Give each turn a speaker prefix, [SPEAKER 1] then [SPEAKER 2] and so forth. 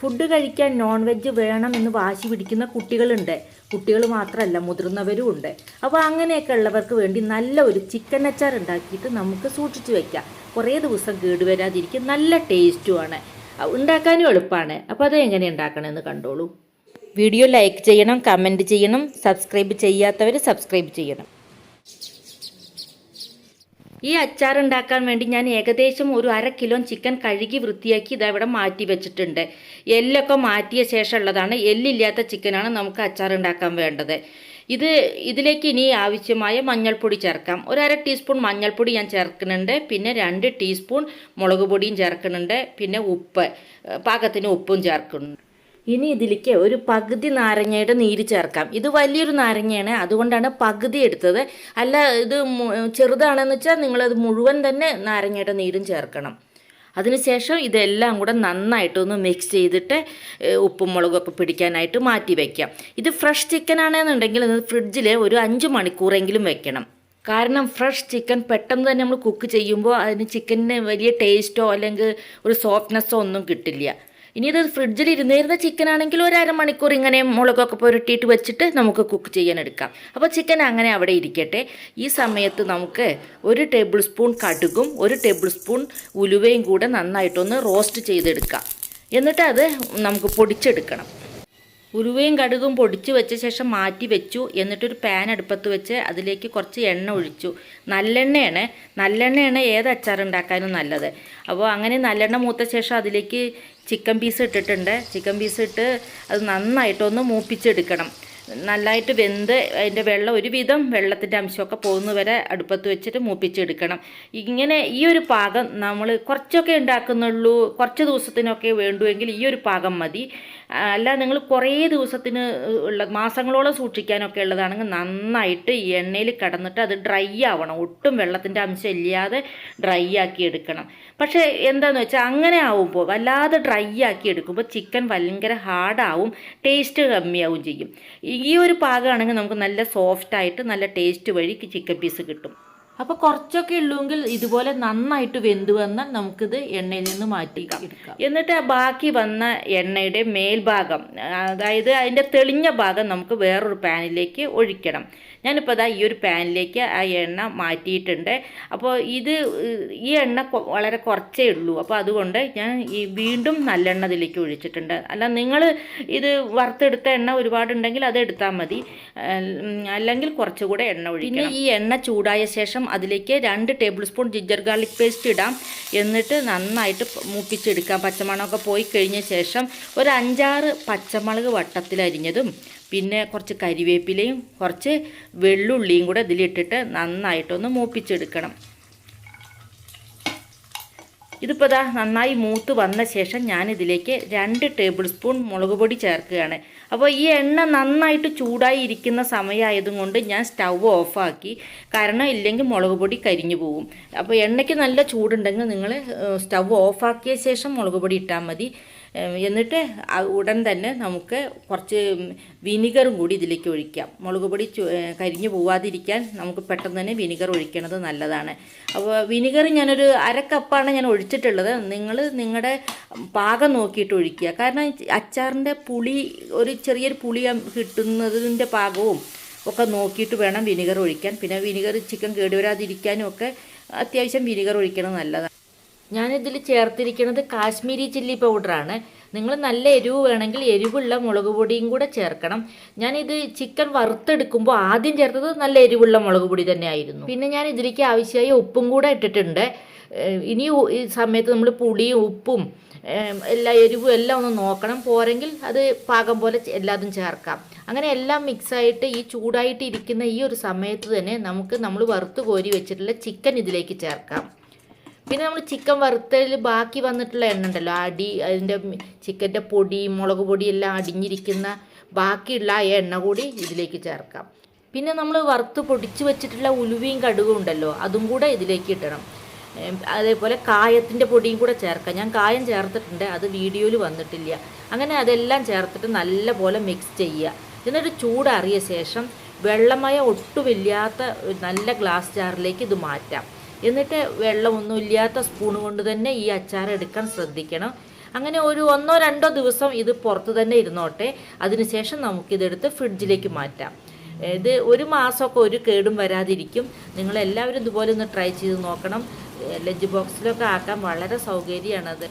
[SPEAKER 1] Food കഴിക്കാൻ non veg വേണം എന്ന് വാശി പിടിക്കുന്ന കുട്ടികളുണ്ട്. കുട്ടികൾ മാത്രമല്ല മുതിർന്നവരും ഉണ്ട്. അപ്പോൾ അങ്ങനെയൊക്കെ ഉള്ളവർക്ക് വേണ്ടി നല്ല ഒരു ചിക്കൻ അച്ചാർ ഉണ്ടാക്കിയിട്ട് നമുക്ക് സൂക്ഷിച്ചു വയ്ക്കാം കുറേ ദിവസം കേടുവരാതിരിക്കും നല്ല ടേസ്റ്റുമാണ് ഉണ്ടാക്കാനും എളുപ്പമാണ്. അപ്പോൾ അത് എങ്ങനെ ഉണ്ടാക്കണമെന്ന് കണ്ടോളൂ. വീഡിയോ ലൈക്ക് ചെയ്യണം കമന്റ് ചെയ്യണം സബ്സ്ക്രൈബ് ചെയ്യാത്തവർ സബ്സ്ക്രൈബ് ചെയ്യണം. ഈ അച്ചാർ ഉണ്ടാക്കാൻ വേണ്ടി ഞാൻ ഏകദേശം ഒരു അര കിലോ ചിക്കൻ കഴുകി വൃത്തിയാക്കി ഇതാ ഇവിടെ മാറ്റി വെച്ചിട്ടുണ്ട്. എല്ലൊക്കെ മാറ്റിയ ശേഷമുള്ളതാണ്. എല്ലില്ലാത്ത ചിക്കനാണ് നമുക്ക് അച്ചാർ ഉണ്ടാക്കാൻ വേണ്ടത്. ഇത് ഇതിലേക്ക് ഇനി ആവശ്യമായ മഞ്ഞൾപ്പൊടി ചേർക്കാം. ഒരു അര ടീസ്പൂൺ മഞ്ഞൾപ്പൊടി ഞാൻ ചേർക്കുന്നുണ്ട്. പിന്നെ രണ്ട് ടീസ്പൂൺ മുളക് പൊടിയും ചേർക്കുന്നുണ്ട്. പിന്നെ ഉപ്പ് പാകത്തിന് ഉപ്പും ചേർക്കുന്നുണ്ട്. ഇനി ഇതിലേക്ക് ഒരു പകുതി നാരങ്ങയുടെ നീര് ചേർക്കാം. ഇത് വലിയൊരു നാരങ്ങയാണ്. അതുകൊണ്ടാണ് പകുതി എടുത്തത്. അല്ല ഇത് ചെറുതാണെന്ന് വെച്ചാൽ നിങ്ങളത് മുഴുവൻ തന്നെ നാരങ്ങയുടെ നീരും ചേർക്കണം. അതിനുശേഷം ഇതെല്ലാം കൂടെ നന്നായിട്ടൊന്ന് മിക്സ് ചെയ്തിട്ട് ഉപ്പും മുളകൊക്കെ പിടിക്കാനായിട്ട് മാറ്റി വയ്ക്കാം ഇത് ഫ്രഷ് ചിക്കൻ ആണെന്നുണ്ടെങ്കിൽ ഇത് ഫ്രിഡ്ജിൽ ഒരു അഞ്ച് മണിക്കൂറെങ്കിലും വെക്കണം. കാരണം ഫ്രഷ് ചിക്കൻ പെട്ടെന്ന് തന്നെ നമ്മൾ കുക്ക് ചെയ്യുമ്പോൾ അതിന് ചിക്കനിന് വലിയ ടേസ്റ്റോ അല്ലെങ്കിൽ ഒരു സോഫ്റ്റ്നെസ്സോ ഒന്നും കിട്ടില്ല. ഇനി ഇത് ഫ്രിഡ്ജിൽ ഇരുന്നിരുന്ന ചിക്കൻ ആണെങ്കിൽ ഒരു അരമണിക്കൂർ ഇങ്ങനെ മുളകൊക്കെ പുരട്ടിയിട്ട് വെച്ചിട്ട് നമുക്ക് കുക്ക് ചെയ്യാൻ എടുക്കാം അപ്പോൾ ചിക്കൻ അങ്ങനെ അവിടെ ഇരിക്കട്ടെ. ഈ സമയത്ത് നമുക്ക് ഒരു ടേബിൾ സ്പൂൺ കടുകും ഒരു ടേബിൾ സ്പൂൺ ഉലുവയും കൂടെ നന്നായിട്ടൊന്ന് റോസ്റ്റ് ചെയ്തെടുക്കാം. എന്നിട്ട് അത് നമുക്ക് പൊടിച്ചെടുക്കണം. ഉലുവയും കടുകും പൊടിച്ച് വെച്ച ശേഷം മാറ്റി വെച്ചു. എന്നിട്ടൊരു പാൻ അടുപ്പത്ത് വെച്ച് അതിലേക്ക് കുറച്ച് എണ്ണ ഒഴിച്ചു. നല്ലെണ്ണയാണ്. നല്ലെണ്ണയാണ് ഏത് അച്ചാർ ഉണ്ടാക്കാനും നല്ലത്. അപ്പോൾ അങ്ങനെ നല്ലെണ്ണ മൂത്ത ശേഷം അതിലേക്ക് ചിക്കൻ പീസ് ഇട്ടിട്ടുണ്ട്. ചിക്കൻ പീസ് ഇട്ട് അത് നന്നായിട്ടൊന്ന് മൂപ്പിച്ചെടുക്കണം. നല്ലതായിട്ട് വെന്ത് അതിന്റെ വെള്ളം ഒരുവിധം വെള്ളത്തിന്റെ അംശമൊക്കെ പോകുന്ന വരെ അടുപ്പത്ത് വെച്ചിട്ട് മൂപ്പിച്ചെടുക്കണം. ഇങ്ങനെ ഈ ഒരു പാകം നമ്മൾ കുറച്ചൊക്കെ ഉണ്ടാക്കുന്നുള്ളൂ കുറച്ച് ദിവസത്തിനൊക്കെ വേണ്ടുവെങ്കിൽ ഈ ഒരു പാകം മതി. അല്ല നിങ്ങൾ കുറേ ദിവസത്തിന് ഉള്ള മാസങ്ങളോളം സൂക്ഷിക്കാനൊക്കെ ഉള്ളതാണെങ്കിൽ നന്നായിട്ട് എണ്ണയിൽ കിടന്നിട്ട് അത് ഡ്രൈ ആവണം. ഒട്ടും വെള്ളത്തിന്റെ അംശം ഇല്ലാതെ ഡ്രൈ ആക്കി എടുക്കണം. പക്ഷേ എന്താണെന്ന് വെച്ചാൽ അങ്ങനെ ആവുമ്പോൾ വല്ലാതെ ഡ്രൈ ആക്കി എടുക്കുമ്പോൾ ചിക്കൻ ഭയങ്കര ഹാർഡാവും ടേസ്റ്റ് കമ്മിയാവും ചെയ്യും. ഈ ഒരു പാകമാണെങ്കിൽ നമുക്ക് നല്ല സോഫ്റ്റ് ആയിട്ട് നല്ല ടേസ്റ്റ് വഴി ചിക്കൻ പീസ് കിട്ടും. അപ്പോൾ കുറച്ചൊക്കെ ഉള്ളുവെങ്കിൽ ഇതുപോലെ നന്നായിട്ട് വെന്ത് വന്നാൽ നമുക്കിത് എണ്ണയിൽ നിന്ന് മാറ്റി എടുക്കാം. എന്നിട്ട് ആ ബാക്കി വന്ന എണ്ണയുടെ മേൽഭാഗം അതായത് അതിന്റെ തെളിഞ്ഞ ഭാഗം നമുക്ക് വേറൊരു പാനിലേക്ക് ഒഴിക്കണം. ഞാനിപ്പോൾ അതാ ഈ ഒരു പാനിലേക്ക് ആ എണ്ണ മാറ്റിയിട്ടുണ്ട്. അപ്പോൾ ഇത് ഈ എണ്ണ വളരെ കുറച്ചേ ഉള്ളൂ. അപ്പോൾ അതുകൊണ്ട് ഞാൻ ഈ വീണ്ടും നല്ലെണ്ണ ഇതിലേക്ക് ഒഴിച്ചിട്ടുണ്ട്. അല്ല നിങ്ങൾ ഇത് വറുത്തെടുത്ത എണ്ണ ഒരുപാടുണ്ടെങ്കിൽ അത് എടുത്താൽ മതി. അല്ലെങ്കിൽ കുറച്ചുകൂടെ എണ്ണ ഒഴിക്കണം. പിന്നെ ഈ എണ്ണ ചൂടായ ശേഷം അതിലേക്ക് രണ്ട് tablespoon ginger garlic paste ഇടാം. എന്നിട്ട് നന്നായിട്ട് മൂപ്പിച്ചെടുക്കാം. പച്ചമണമൊക്കെ പോയി കഴിഞ്ഞ ശേഷം ഒരു അഞ്ചാറ് പച്ചമുളക് വട്ടത്തിലരിഞ്ഞതും പിന്നെ കുറച്ച് കരിവേപ്പിലയും കുറച്ച് വെള്ളുള്ളിയും കൂടെ ഇതിലിട്ടിട്ട് നന്നായിട്ടൊന്ന് മൂപ്പിച്ചെടുക്കണം. ഇതിപ്പോൾ ഇതാ നന്നായി മൂത്ത് വന്ന ശേഷം ഞാനിതിലേക്ക് രണ്ട് ടേബിൾ സ്പൂൺ മുളക് പൊടി ചേർക്കുകയാണ്. അപ്പോൾ ഈ എണ്ണ നന്നായിട്ട് ചൂടായി ഇരിക്കുന്ന സമയമായതും കൊണ്ട് ഞാൻ സ്റ്റൗ ഓഫാക്കി. കാരണം ഇല്ലെങ്കിൽ മുളക് പൊടി കരിഞ്ഞു പോകും അപ്പോൾ എണ്ണയ്ക്ക് നല്ല ചൂടുണ്ടെങ്കിൽ നിങ്ങൾ സ്റ്റൗ ഓഫാക്കിയ ശേഷം മുളക് പൊടി ഇട്ടാൽ മതി. എന്നിട്ട് ഉടൻ തന്നെ നമുക്ക് കുറച്ച് വിനിഗറും കൂടി ഇതിലേക്ക് ഒഴിക്കാം. മുളക് പൊടി കരിഞ്ഞു പോവാതിരിക്കാൻ നമുക്ക് പെട്ടെന്ന് തന്നെ വിനിഗർ ഒഴിക്കണത് നല്ലതാണ്. അപ്പോൾ വിനിഗർ ഞാനൊരു അരക്കപ്പാണ് കപ്പാണ് ഞാൻ ഒഴിച്ചിട്ടുള്ളത്. നിങ്ങൾ നിങ്ങളുടെ പാകം നോക്കിയിട്ട് ഒഴിക്കുക. കാരണം അച്ചാറിന്റെ പുളി ഒരു ചെറിയൊരു പുളി കിട്ടുന്നതിന്റെ പാകവും ഒക്കെ നോക്കിയിട്ട് വേണം വിനിഗർ ഒഴിക്കാൻ. പിന്നെ വിനിഗർ ചിക്കൻ കേടുവരാതിരിക്കാനും ഒക്കെ അത്യാവശ്യം വിനിഗർ ഒഴിക്കണം നല്ലതാണ്. ഞാനിതിൽ ചേർത്തിരിക്കുന്നത് കാശ്മീരി ചില്ലി പൗഡറാണ്. നിങ്ങൾ നല്ല എരിവ് വേണമെങ്കിൽ എരിവുള്ള മുളക് പൊടിയും കൂടെ ചേർക്കണം. ഞാനിത് ചിക്കൻ വറുത്തെടുക്കുമ്പോൾ ആദ്യം ചേർത്തത് നല്ല എരിവുള്ള മുളക് പൊടി തന്നെയായിരുന്നു. പിന്നെ ഞാൻ ഇതിലേക്ക് ആവശ്യമായ ഉപ്പും കൂടെ ഇട്ടിട്ടുണ്ട്. ഇനി ഈ സമയത്ത് നമ്മൾ പുളിയും ഉപ്പും എല്ലാ എരിവും എല്ലാം ഒന്ന് നോക്കണം. പോരെങ്കിൽ അത് പാകം പോലെ എല്ലാതും ചേർക്കാം. അങ്ങനെ എല്ലാം മിക്സായിട്ട് ഈ ചൂടായിട്ട് ഇരിക്കുന്ന ഈ ഒരു സമയത്ത് തന്നെ നമുക്ക് നമ്മൾ വറുത്ത് കോരി വെച്ചിട്ടുള്ള ചിക്കൻ ഇതിലേക്ക് ചേർക്കാം. പിന്നെ നമ്മൾ ചിക്കൻ വറുത്തതിൽ ബാക്കി വന്നിട്ടുള്ള എണ്ണ ഉണ്ടല്ലോ. അടി അതിന്റെ ചിക്കന്റെ പൊടി മുളക് പൊടി എല്ലാം അടിഞ്ഞിരിക്കുന്ന ബാക്കിയുള്ള ആ എണ്ണ കൂടി ഇതിലേക്ക് ചേർക്കാം. പിന്നെ നമ്മൾ വറുത്ത് പൊടിച്ച് വെച്ചിട്ടുള്ള ഉലുവയും കടുകും ഉണ്ടല്ലോ അതും കൂടെ ഇതിലേക്ക് ഇടണം. അതേപോലെ കായത്തിന്റെ പൊടിയും കൂടെ ചേർക്കാം. ഞാൻ കായം ചേർത്തിട്ടുണ്ട് അത് വീഡിയോയിൽ വന്നിട്ടില്ല. അങ്ങനെ അതെല്ലാം ചേർത്തിട്ട് നല്ല പോലെ മിക്സ് ചെയ്യുക. എന്നിട്ട് ചൂടാറിയ ശേഷം വെള്ളമയ ഒട്ടുമില്ലാത്ത നല്ല ഗ്ലാസ് ജാറിലേക്ക് ഇത് മാറ്റാം. എന്നിട്ട് വെള്ളമൊന്നും ഇല്ലാത്ത സ്പൂൺ കൊണ്ട് തന്നെ ഈ അച്ചാർ എടുക്കാൻ ശ്രദ്ധിക്കണം. അങ്ങനെ ഒരു ഒന്നോ രണ്ടോ ദിവസം ഇത് പുറത്ത് തന്നെ ഇരുന്നോട്ടെ. അതിനുശേഷം നമുക്കിതെടുത്ത് ഫ്രിഡ്ജിലേക്ക് മാറ്റാം. ഇത് ഒരു മാസമൊക്കെ ഒരു കേടും വരാതിരിക്കും. നിങ്ങളെല്ലാവരും ഇതുപോലെ ഒന്ന് ട്രൈ ചെയ്ത് നോക്കണം. ലഞ്ച് ബോക്സിലൊക്കെ ആക്കാൻ വളരെ സൗകര്യമാണത്.